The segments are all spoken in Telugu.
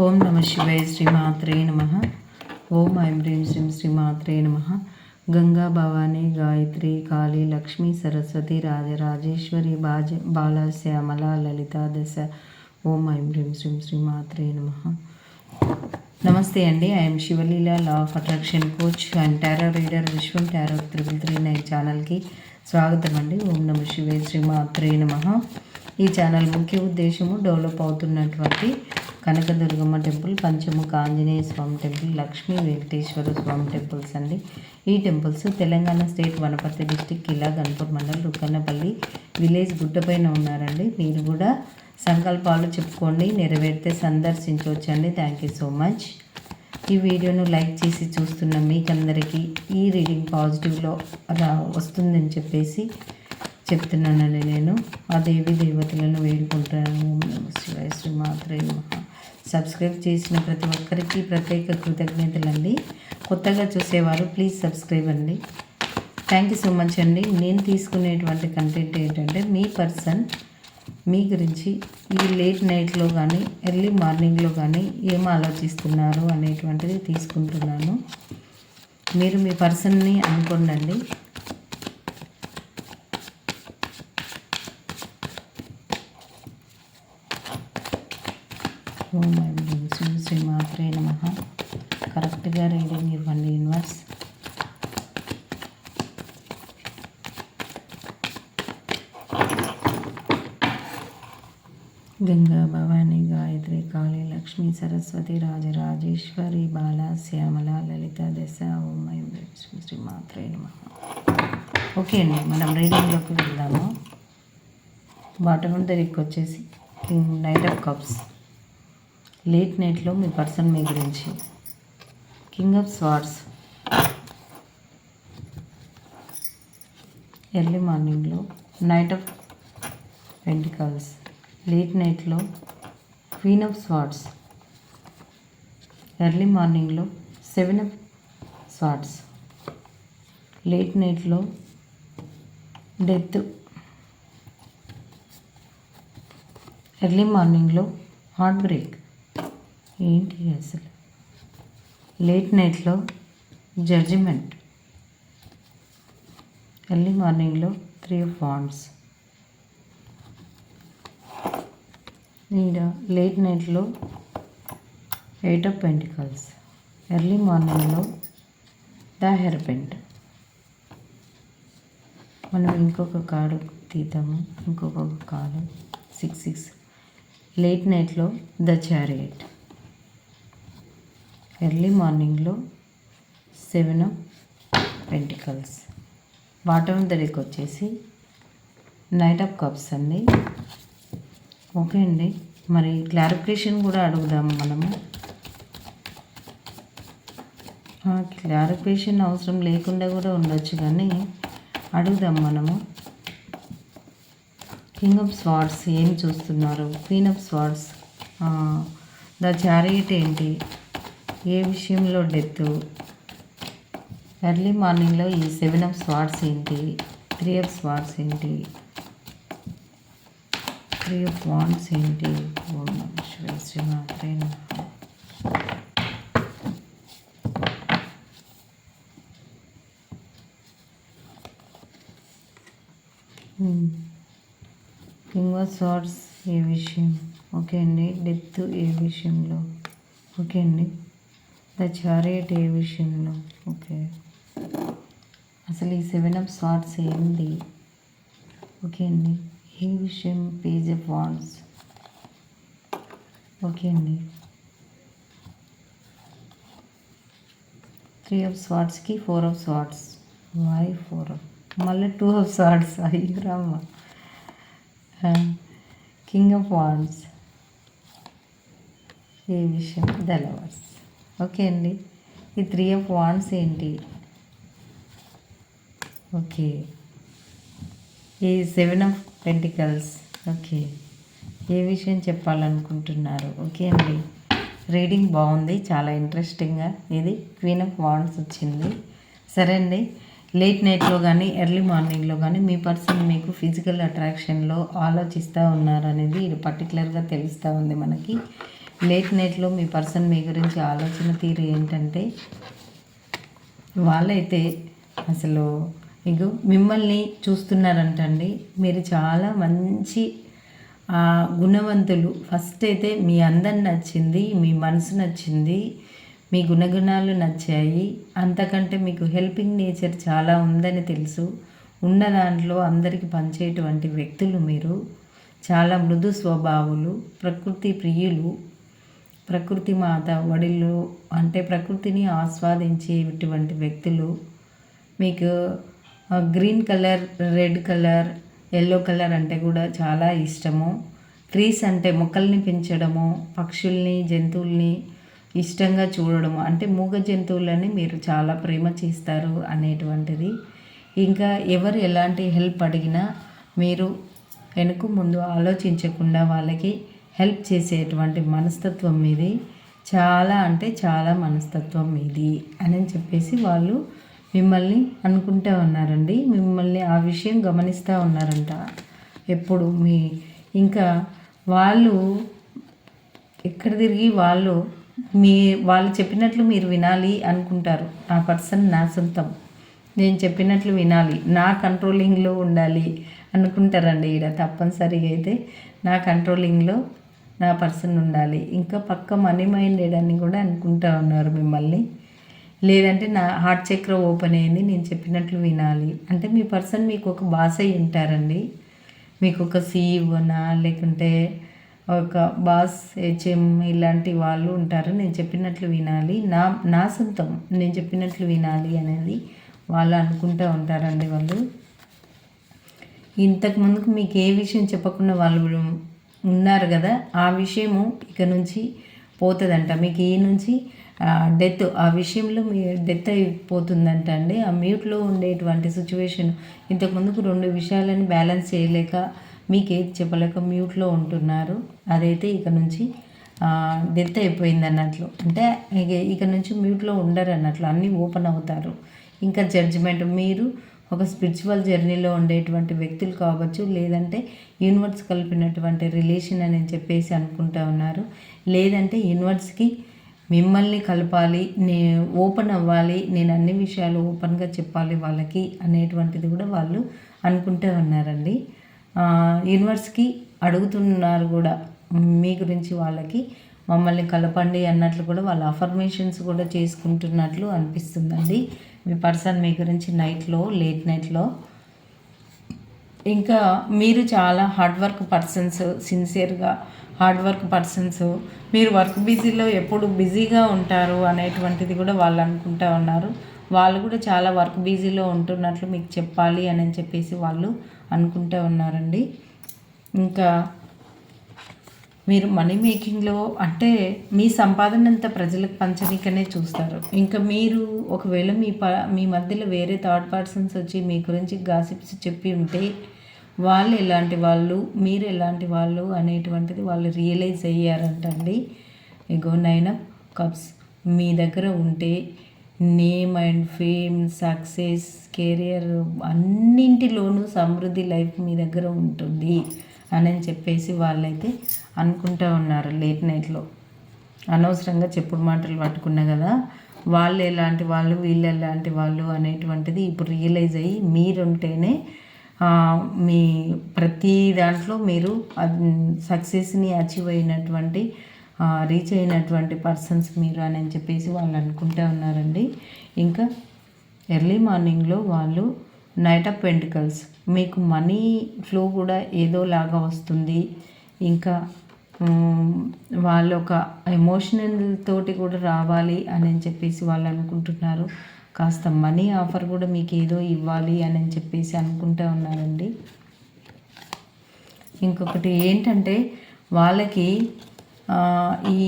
ఓం నమ శివాయ శ్రీమాత్రే నమ. ఓం ఐం హ్రీం శ్రీం శ్రీమాత్రే నమ. గంగా భవానీ గాయత్రి కాళీ లక్ష్మీ సరస్వతి రాజరాజేశ్వరి బాజ బాల శ్యామల లలిత దశ. ఓం ఐం హ్రీం శ్రీం శ్రీమాత్రే నమ. నమస్తే అండి I'm Sivaleela law of attraction coach and tarot reader Vishwam tarot triple three nine ఛానల్కి స్వాగతం అండి. ఓం నమ శివే శ్రీమాత్రే నమ. ఈ ఛానల్ ముఖ్య ఉద్దేశము డెవలప్ అవుతున్నటువంటి Kanakadurgamma temple Panchamukha Anjaneya Swamy temple Lakshmi Venkateswara Swamy temples అండి. ఈ temples Telangana state Wanaparthy district Kila Ghanpur mandal Rukkannapalli village గుట్టపైన ఉన్నారండి. మీరు కూడా సంకల్పాలు చెప్పుకోండి నెరవేరితే సందర్శించవచ్చండి. థ్యాంక్ యూ సో మచ్ ఈ వీడియోను లైక్ చేసి చూస్తున్న మీకందరికీ ఈ రీడింగ్ పాజిటివ్లో వస్తుందని చెప్పేసి చెప్తున్నానండి నేను. ఆ దేవి దేవతలను వేడుకుంటాను ఓం శివాయ శ్రీ మాత్రే నమః. సబ్స్క్రైబ్ చేసిన ప్రతి ఒక్కరికి ప్రత్యేక కృతజ్ఞతలండి. కొత్తగా చూసేవారు ప్లీజ్ సబ్స్క్రైబ్ అండి. థ్యాంక్ యూ సో మచ్ అండి. నేను తీసుకునేటువంటి కంటెంట్ ఏంటంటే మీ పర్సన్ మీ గురించి ఈ లేట్ నైట్లో కానీ ఎర్లీ మార్నింగ్లో కానీ ఏం ఆలోచిస్తున్నారు అనేటువంటిది తీసుకుంటున్నాను. మీరు మీ పర్సన్ని అనుకోండి ఓం ఐం శ్రీ శ్రీ శ్రీమాత్రే నమ. కరెక్ట్గా రీడింగ్ ఇవ్వండి యూనివర్స్. గంగా భవాని గాయత్రి కాళీ లక్ష్మీ సరస్వతి రాజరాజేశ్వరి బాల శ్యామల లలిత దశ ఓం ఐం శ్రీ శ్రీమాత్రే నమ. ఓకే అండి మనం రీడింగ్లోకి వెళ్దాము. బాటమ్ దగ్గరికి వచ్చేసి నైట్ ఆఫ్ కప్స్. లేట్ నైట్లో మీ పర్సన్ మీ గురించి. King of swords. ఎర్లీ మార్నింగ్లో నైట్ ఆఫ్ పెంటికల్స్. లేట్ నైట్లో క్వీన్ ఆఫ్ స్వార్డ్స్. ఎర్లీ మార్నింగ్లో సెవెన్ ఆఫ్ స్వార్డ్స్. లేట్ నైట్లో డెత్. ఎర్లీ మార్నింగ్లో హార్ట్ బ్రేక్. ఏంటి అసలు? లేట్ నైట్లో జడ్జిమెంట్. ఎర్లీ మార్నింగ్లో త్రీ ఫాండ్స్ వాండ్స్ ఈడ లేట్ నైట్లో ఎయిట్ ఆఫ్ పెంటికల్స్. ఎర్లీ మార్నింగ్లో ద హెర్పెంట్. మనం ఇంకొక కార్డు తీద్దాము. ఇంకొక కార్డు. Six six. లేట్ నైట్లో ద చారియట్. ఎర్లీ మార్నింగ్లో సెవెన్ ఆఫ్ పెంటికల్స్. బాటమ్ దగ్గరికి వచ్చేసి నైట్ ఆఫ్ కప్స్ అండి. ఓకే అండి. మరి క్లారిఫికేషన్ కూడా అడుగుదాము మనము. క్లారిఫికేషన్ అవసరం లేకుండా కూడా ఉండొచ్చు కానీ అడుగుదాం మనము. కింగ్ ఆఫ్ స్వార్డ్స్ ఏం చూస్తున్నారు? Queen of swords the chariot ఏంటి? ఏ విషయంలో డెత్? ఎర్లీ మార్నింగ్లో ఈ సెవెన్ ఆఫ్ స్వార్డ్స్ ఏంటి? త్రీ ఆఫ్ స్వార్డ్స్ ఏంటి? త్రీ ఆఫ్ వాండ్స్ ఏంటి? ఓం నమః కింగ్ ఆఫ్ ఏ విషయం? ఓకే అండి. డెత్ ఏ విషయంలో? ఓకే అండి. ద చారియట్ ఏ విషయంలో ఓకే అసలు ఈ సెవెన్ ఆఫ్ స్వార్డ్స్ ఏంటి ఓకే అండి. ఏ విషయం పేజ్ ఆఫ్ వాన్స్ ఓకే అండి. త్రీ ఆఫ్ స్వాట్స్కి four of swords why four of మళ్ళీ టూ ఆఫ్ స్వార్డ్స్ అయ్యో రామ్మ కింగ్ ఆఫ్ వాన్స్ ఏ విషయం ద లవర్స్ ఓకే అండి. ఈ త్రీ ఆఫ్ వాండ్స్ ఏంటి? ఓకే. ఈ సెవెన్ ఆఫ్ పెంటికల్స్ ఓకే. ఏ విషయం చెప్పాలనుకుంటున్నారు? ఓకే అండి. రీడింగ్ బాగుంది చాలా ఇంట్రెస్టింగ్గా. ఇది క్వీన్ ఆఫ్ వాండ్స్ వచ్చింది. సరే అండి. లేట్ నైట్లో కానీ ఎర్లీ మార్నింగ్లో కానీ మీ పర్సన్ మీకు ఫిజికల్ అట్రాక్షన్లో ఆలోచిస్తూ ఉన్నారనేది ఇది పర్టికులర్గా తెలుస్తూ ఉంది మనకి. లేట్ నైట్లో మీ పర్సన్ మీ గురించి ఆలోచన తీరు ఏంటంటే వాళ్ళైతే అసలు ఇగో మిమ్మల్ని చూస్తున్నారంటండి. మీరు చాలా మంచి గుణవంతులు. ఫస్ట్ అయితే మీ అందం నచ్చింది మీ మనసు నచ్చింది మీ గుణగుణాలు నచ్చాయి. అంతకంటే మీకు హెల్పింగ్ నేచర్ చాలా ఉందని తెలుసు. ఉన్న దాంట్లో అందరికీ పంచేటువంటి వ్యక్తులు మీరు. చాలా మృదు స్వభావులు ప్రకృతి ప్రియులు. ప్రకృతి మాత వడిలు అంటే ప్రకృతిని ఆస్వాదించేటువంటి వ్యక్తులు. మీకు green colour red colour yellow colour అంటే కూడా చాలా ఇష్టము. ట్రీస్ అంటే మొక్కల్ని పెంచడము పక్షుల్ని జంతువుల్ని ఇష్టంగా చూడడము. అంటే మూగ జంతువులని మీరు చాలా ప్రేమ చేస్తారు అనేటువంటిది. ఇంకా ఎవరు ఎలాంటి హెల్ప్ అడిగినా మీరు వెనుక ముందు ఆలోచించకుండా వాళ్ళకి హెల్ప్ చేసేటువంటి మనస్తత్వం మీది. చాలా అంటే చాలా మనస్తత్వం మీది అని చెప్పేసి వాళ్ళు మిమ్మల్ని అనుకుంటూ ఉన్నారండి. మిమ్మల్ని ఆ విషయం గమనిస్తూ ఉన్నారంట. ఎప్పుడు మీ ఇంకా వాళ్ళు ఎక్కడ తిరిగి వాళ్ళు మీ వాళ్ళు చెప్పినట్లు మీరు వినాలి అనుకుంటారు. ఆ పర్సన్ నా సొంతం. నేను చెప్పినట్లు వినాలి. నా కంట్రోలింగ్లో ఉండాలి అనుకుంటారండి ఈడ తప్పనిసరిగా అయితే. నా కంట్రోలింగ్లో నా పర్సన్ ఉండాలి. ఇంకా పక్క మనీ మైండెడ్ అని కూడా అనుకుంటా ఉన్నారు మిమ్మల్ని. లేదంటే నా హార్ట్ చక్ర ఓపెన్ అయింది నేను చెప్పినట్లు వినాలి. అంటే మీ పర్సన్ మీకు ఒక బాస్ అయి ఉంటారండి. మీకు ఒక సీఈఓనా లేకుంటే ఒక బాస్ హెచ్ఎం ఇలాంటి వాళ్ళు ఉంటారు. నేను చెప్పినట్లు వినాలి. నా నా సొంతం నేను చెప్పినట్లు వినాలి అనేది వాళ్ళు అనుకుంటూ ఉంటారండి వాళ్ళు. ఇంతకు ముందుకు మీకు ఏ విషయం చెప్పకుండా వాళ్ళు ఉన్నారు కదా ఆ విషయము ఇక నుంచి పోతుందంట. మీకు ఈ నుంచి డెత్ ఆ విషయంలో మీ డెత్ అయిపోతుందంట అండి. ఆ మ్యూట్లో ఉండేటువంటి సిచ్యువేషన్ ఇంతకు ముందుకు రెండు విషయాలను బ్యాలెన్స్ చేయలేక మీకు ఏది చెప్పలేక మ్యూట్లో ఉంటున్నారు. అదైతే ఇక నుంచి డెత్ అయిపోయింది అన్నట్లు. అంటే ఇక నుంచి మ్యూట్లో ఉండరు అన్నట్లు అన్నీ ఓపెన్ అవుతారు. ఇంకా జడ్జిమెంట్ మీరు ఒక స్పిరిచువల్ జర్నీలో ఉండేటువంటి వ్యక్తులు కావచ్చు లేదంటే యూనివర్స్ కలిపినటువంటి రిలేషన్ అని చెప్పేసి అనుకుంటా ఉన్నారు. లేదంటే యూనివర్స్కి మిమ్మల్ని కలపాలి నే ఓపెన్ అవ్వాలి నేను అన్ని విషయాలు ఓపెన్గా చెప్పాలి వాళ్ళకి అనేటువంటిది కూడా వాళ్ళు అనుకుంటూ ఉన్నారండి. యూనివర్స్కి అడుగుతున్నారు కూడా మీ గురించి వాళ్ళకి మమ్మల్ని కలపండి అన్నట్లు కూడా వాళ్ళ అఫర్మేషన్స్ కూడా చేసుకుంటున్నట్లు అనిపిస్తుందండి. మీ పర్సన్ మీ గురించి నైట్లో లేట్ నైట్లో. ఇంకా మీరు చాలా హార్డ్ వర్క్ పర్సన్స్ సిన్సియర్గా హార్డ్ వర్క్ పర్సన్స్. మీరు వర్క్ బిజీలో ఎప్పుడు బిజీగా ఉంటారు అనేటువంటిది కూడా వాళ్ళు అనుకుంటా ఉన్నారు. వాళ్ళు కూడా చాలా వర్క్ బిజీలో ఉంటున్నట్లు మీకు చెప్పాలి అని చెప్పేసి వాళ్ళు అనుకుంటూ ఉన్నారండి. ఇంకా మీరు మనీ మేకింగ్లో అంటే మీ సంపాదన అంతా ప్రజలకు పంచనీకనే చూస్తారు. ఇంకా మీరు ఒకవేళ మీ ప మీ మధ్యలో వేరే థర్డ్ పర్సన్స్ వచ్చి మీ గురించి గాసిప్స్ చెప్పి ఉంటే వాళ్ళు ఎలాంటి వాళ్ళు మీరు ఎలాంటి వాళ్ళు అనేటువంటిది వాళ్ళు రియలైజ్ అయ్యారంటండి. ఇగో నైన్ కప్స్ మీ దగ్గర ఉంటే name and fame success career అన్నింటిలోనూ సమృద్ధి లైఫ్ మీ దగ్గర ఉంటుంది. అని చెప్పేసి వాళ్ళైతే అనుకుంటూ ఉన్నారు లేట్ నైట్లో. అనవసరంగా చెప్పుడు మాటలు పట్టుకున్నా కదా వాళ్ళు ఎలాంటి వాళ్ళు వీళ్ళు ఎలాంటి వాళ్ళు అనేటువంటిది ఇప్పుడు రియలైజ్ అయ్యి మీరుంటేనే మీ ప్రతి దాంట్లో మీరు సక్సెస్ని అచీవ్ అయినటువంటి రీచ్ అయినటువంటి పర్సన్స్ మీరు అని చెప్పేసి వాళ్ళు అనుకుంటూ ఉన్నారండి. ఇంకా ఎర్లీ మార్నింగ్లో వాళ్ళు నైట్ ఆఫ్ పెంటికల్స్ మీకు మనీ ఫ్లో కూడా ఏదోలాగా వస్తుంది. ఇంకా వాళ్ళు ఒక ఎమోషనల్ తోటి కూడా రావాలి అని చెప్పేసి వాళ్ళు అనుకుంటున్నారు. కాస్త మనీ ఆఫర్ కూడా మీకు ఏదో ఇవ్వాలి అని చెప్పేసి అనుకుంటూ ఉన్నారండి. ఇంకొకటి ఏంటంటే వాళ్ళకి ఈ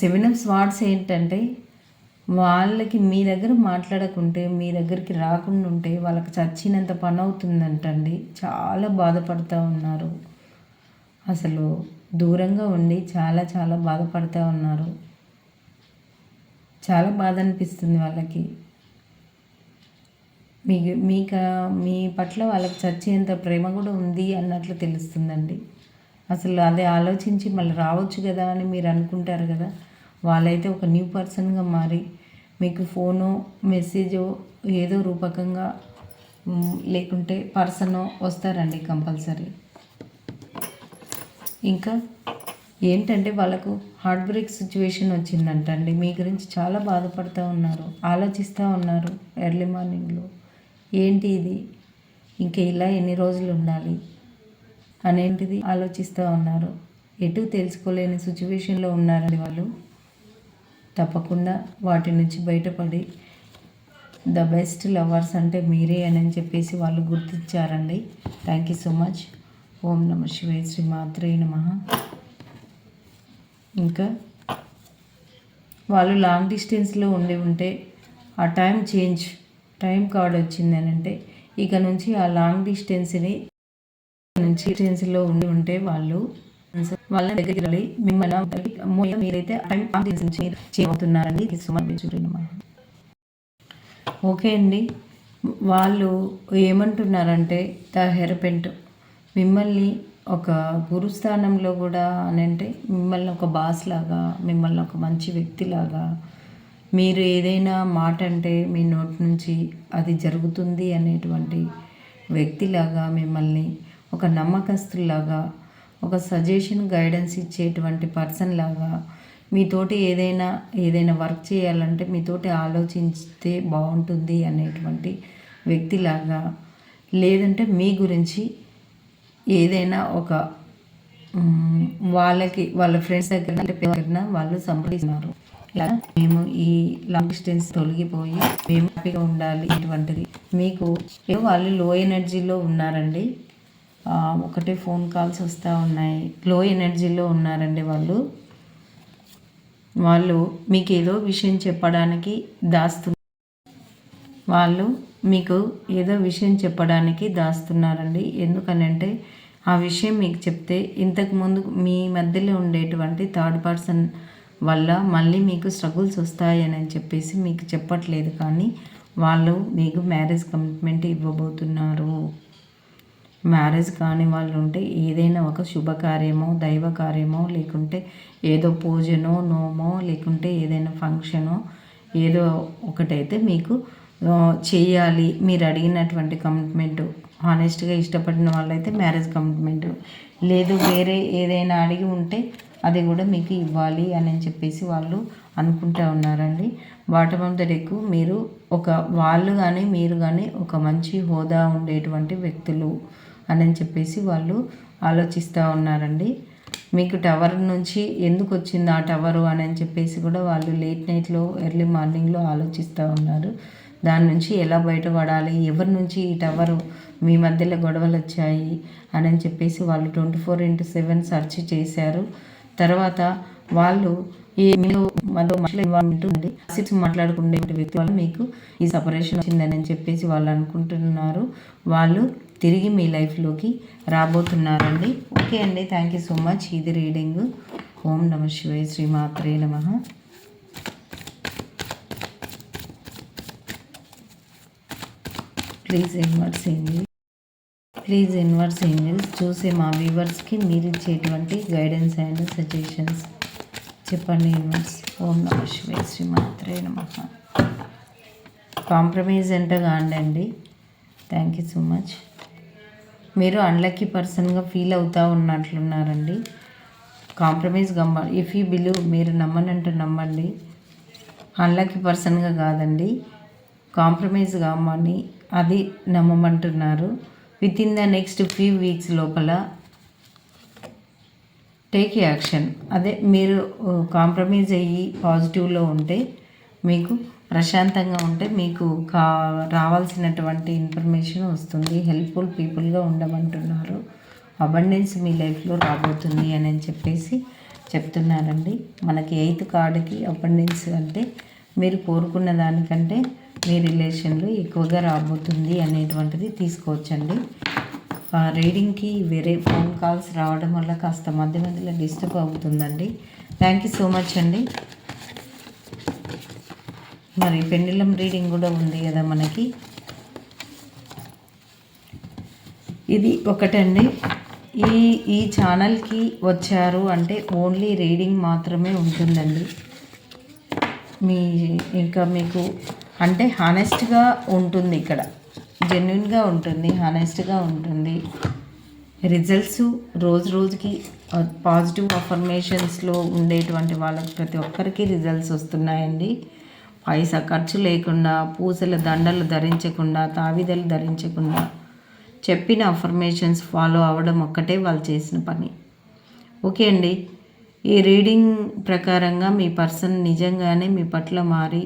సెవెన్ ఆఫ్ స్వార్డ్స్ ఏంటంటే వాళ్ళకి మీ దగ్గర మాట్లాడకుంటే మీ దగ్గరికి రాకుండా ఉంటే వాళ్ళకి చచ్చినంత పని అవుతుందంటండి చాలా బాధపడుతూ ఉన్నారు. అసలు దూరంగా ఉండి చాలా చాలా బాధపడుతూ ఉన్నారు. చాలా బాధ అనిపిస్తుంది వాళ్ళకి. మీ మీక మీ పట్ల వాళ్ళకి చచ్చేంత ప్రేమ కూడా ఉంది అన్నట్లు తెలుస్తుందండి. అసలు అదే ఆలోచించి మళ్ళీ రావచ్చు కదా అని మీరు అనుకుంటారు కదా. వాళ్ళైతే ఒక న్యూ పర్సన్గా మారి మీకు ఫోను మెసేజో ఏదో రూపకంగా లేకుంటే పర్సనో వస్తారండి కంపల్సరీ. ఇంకా ఏంటంటే వాళ్ళకు హార్ట్ బ్రేక్ సిచ్యువేషన్ వచ్చిందంటండి. మీ గురించి చాలా బాధపడుతూ ఉన్నారు ఆలోచిస్తూ ఉన్నారు ఎర్లీ మార్నింగ్లో. ఏంటి ఇది? ఇంకా ఇలా ఎన్ని రోజులు ఉండాలి? అనేంటిది ఆలోచిస్తూ ఉన్నారు. ఎటు తెలుసుకోలేని సిచ్యువేషన్లో ఉన్నారండి వాళ్ళు. తప్పకుండా వాటి నుంచి బయటపడి ద బెస్ట్ లవర్స్ అంటే మీరే అని చెప్పేసి వాళ్ళు గుర్తించారండి. థ్యాంక్ యూ సో మచ్ ఓం నమ శివే శ్రీ మాత్రే నమ. ఇంకా వాళ్ళు లాంగ్ డిస్టెన్స్లో ఉండి ఉంటే ఆ టైం చేంజ్ టైం కార్డ్ వచ్చింది అని అంటే ఇక నుంచి ఆ లాంగ్ డిస్టెన్స్ని నుంచి డిస్టెన్స్లో ఉండి ఉంటే వాళ్ళు వాళ్ళ దగ్గరికి వెళ్ళి మిమ్మల్ని అమ్మో, మీరైతే ఆ చేయబోతున్నారండి. ఇది సుమన్ ఓకే అండి. వాళ్ళు ఏమంటున్నారంటే ద హెరపెంట్ మిమ్మల్ని ఒక గురుస్థానంలో కూడా అని అంటే మిమ్మల్ని ఒక బాస్ లాగా మిమ్మల్ని ఒక మంచి వ్యక్తిలాగా మీరు ఏదైనా మాట అంటే మీ నోటి నుంచి అది జరుగుతుంది అనేటువంటి వ్యక్తిలాగా మిమ్మల్ని ఒక నమ్మకస్తులాగా ఒక సజెషన్ గైడెన్స్ ఇచ్చేటువంటి పర్సన్ లాగా మీతోటి ఏదైనా ఏదైనా వర్క్ చేయాలంటే మీతోటి ఆలోచిస్తే బాగుంటుంది అనేటువంటి వ్యక్తిలాగా లేదంటే మీ గురించి ఏదైనా ఒక వాళ్ళకి వాళ్ళ ఫ్రెండ్స్ దగ్గర అంటే దగ్గర వాళ్ళు సంప్రదిస్తున్నారు. ఇలా మేము ఈ లాంగ్ డిస్టెన్స్ తొలగిపోయి మేము హ్యాపీగా ఉండాలి ఇటువంటిది మీకు వాళ్ళు లో ఎనర్జీలో ఉన్నారండి. ఒకటే ఫోన్ కాల్స్ వస్తూ ఉన్నాయి. లో ఎనర్జీలో ఉన్నారండి వాళ్ళు. వాళ్ళు మీకు ఏదో విషయం చెప్పడానికి దాస్తు వాళ్ళు మీకు ఏదో విషయం చెప్పడానికి దాస్తున్నారండి. ఎందుకనంటే ఆ విషయం మీకు చెప్తే ఇంతకుముందు మీ మధ్యలో ఉండేటువంటి థర్డ్ పర్సన్ వల్ల మళ్ళీ మీకు స్ట్రగుల్స్ వస్తాయని చెప్పేసి మీకు చెప్పట్లేదు. కానీ వాళ్ళు మీకు మ్యారేజ్ కమిట్మెంట్ ఇవ్వబోతున్నారు. మ్యారేజ్ కాని వాళ్ళు ఉంటే ఏదైనా ఒక శుభకార్యమో దైవ కార్యమో లేకుంటే ఏదో పూజనో నోమో లేకుంటే ఏదైనా ఫంక్షనో ఏదో ఒకటైతే మీకు చేయాలి. మీరు అడిగినటువంటి కమిట్మెంట్ హానెస్ట్గా ఇష్టపడిన వాళ్ళైతే మ్యారేజ్ కమిట్మెంట్. లేదు వేరే ఏదైనా అడిగి ఉంటే అది కూడా మీకు ఇవ్వాలి అని చెప్పేసి వాళ్ళు అనుకుంటూ ఉన్నారండి. బాటమ్ ఆఫ్ ద డెక్ మీరు ఒక వాళ్ళు కానీ మీరు కానీ ఒక మంచి హోదా ఉండేటువంటి వ్యక్తులు. అని చెప్పేసి వాళ్ళు ఆలోచిస్తూ ఉన్నారండి. మీకు టవర్ నుంచి ఎందుకు వచ్చింది ఆ టవరు అని అని చెప్పేసి కూడా వాళ్ళు లేట్ నైట్లో ఎర్లీ మార్నింగ్లో ఆలోచిస్తూ ఉన్నారు. దాని నుంచి ఎలా బయటపడాలి? ఎవరి నుంచి ఈ టవరు మీ మధ్యలో గొడవలు వచ్చాయి అని చెప్పేసి వాళ్ళు twenty four into seven search చేశారు. తర్వాత వాళ్ళు ఈ మీలో మరో మనుషుల మాట్లాడుకునే వ్యక్తి వల్ల మీకు ఈ సపరేషన్ వచ్చిందని అని చెప్పేసి వాళ్ళు అనుకుంటున్నారు. వాళ్ళు తిరిగి మీ లైఫ్లోకి రాబోతున్నారండి. ఓకే అండి థ్యాంక్ యూ సో మచ్ ఇది రీడింగ్. ఓం నమ శివాయ శ్రీమాత్రే నమ. Please universe angel please universe angels చూసే మా వ్యూవర్స్కి మీరు ఇచ్చేటువంటి గైడెన్స్ అండ్ సజెషన్స్ చెప్పండి ఇన్వర్స్ ఓం నమ శివాయ శ్రీమాత్రే నమ. కాంప్రమైజ్ అంటే కాండండి థ్యాంక్ యూ సో మచ్ మీరు అన్లక్కీ పర్సన్గా ఫీల్ అవుతూ ఉన్నట్లున్నారండి. కాంప్రమైజ్ గమ్మ ఇఫ్ యూ బిలీవ్ మీరు నమ్మనంటే నమ్మండి. అన్లక్కీ పర్సన్గా కాదండి. కాంప్రమైజ్ కామని అది నమ్మమంటున్నారు. Within the next few weeks లోపల టేక్ యాక్షన్ అదే మీరు uh, కాంప్రమైజ్ అయ్యి పాజిటివ్లో ఉంటే మీకు ప్రశాంతంగా ఉంటే మీకు కా రావాల్సినటువంటి ఇన్ఫర్మేషన్ వస్తుంది. హెల్ప్ఫుల్ పీపుల్గా ఉండమంటున్నారు. అబండెన్స్ మీ లైఫ్లో రాబోతుంది అని చెప్పేసి చెప్తున్నారండి. మనకి ఎయిత్ కార్డుకి అబండెన్స్ అంటే మీరు కోరుకున్న దానికంటే మీ రిలేషన్లో ఎక్కువగా రాబోతుంది అనేటువంటిది తీసుకోవచ్చండి. ఆ రీడింగ్కి వేరే ఫోన్ కాల్స్ రావడం వల్ల కాస్త మధ్య మధ్యలో డిస్టర్బ్ అవుతుందండి. థ్యాంక్ యూ సో మచ్ అండి. మరి పెండిలం రీడింగ్ కూడా ఉంది కదా మనకి. ఇది ఒకటండి. ఈ ఈ ఛానల్కి వచ్చారు అంటే ఓన్లీ రీడింగ్ మాత్రమే ఉంటుందండి. మీ ఇంకా మీకు అంటే హానెస్ట్గా ఉంటుంది ఇక్కడ. జెన్యున్గా ఉంటుంది హానెస్ట్గా ఉంటుంది. రిజల్ట్స్ రోజు రోజుకి పాజిటివ్ అఫర్మేషన్స్లో ఉండేటువంటి వాళ్ళకి ప్రతి ఒక్కరికి రిజల్ట్స్ వస్తున్నాయండి. పైసా ఖర్చు లేకుండా పూసల దండలు ధరించకుండా తావిదలు ధరించకుండా చెప్పిన అఫర్మేషన్స్ ఫాలో అవ్వడం ఒక్కటే వాళ్ళు చేసిన పని. ఓకే అండి. ఈ రీడింగ్ ప్రకారంగా మీ పర్సన్ నిజంగానే మీ పట్ల మారి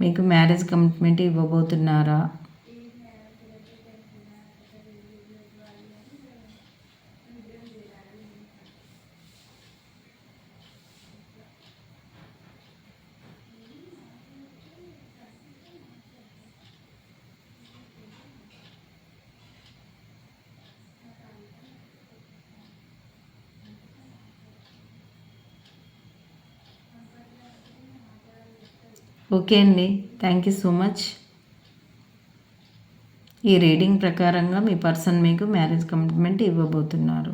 మీకు మ్యారేజ్ కమిట్మెంట్ ఇవ్వబోతున్నారా? ఓకే అండి. థ్యాంక్ యూ సో మచ్ ఈ రీడింగ్ ప్రకారంగా మీ పర్సన్ మీకు మ్యారేజ్ కమిట్మెంట్ ఇవ్వబోతున్నారు.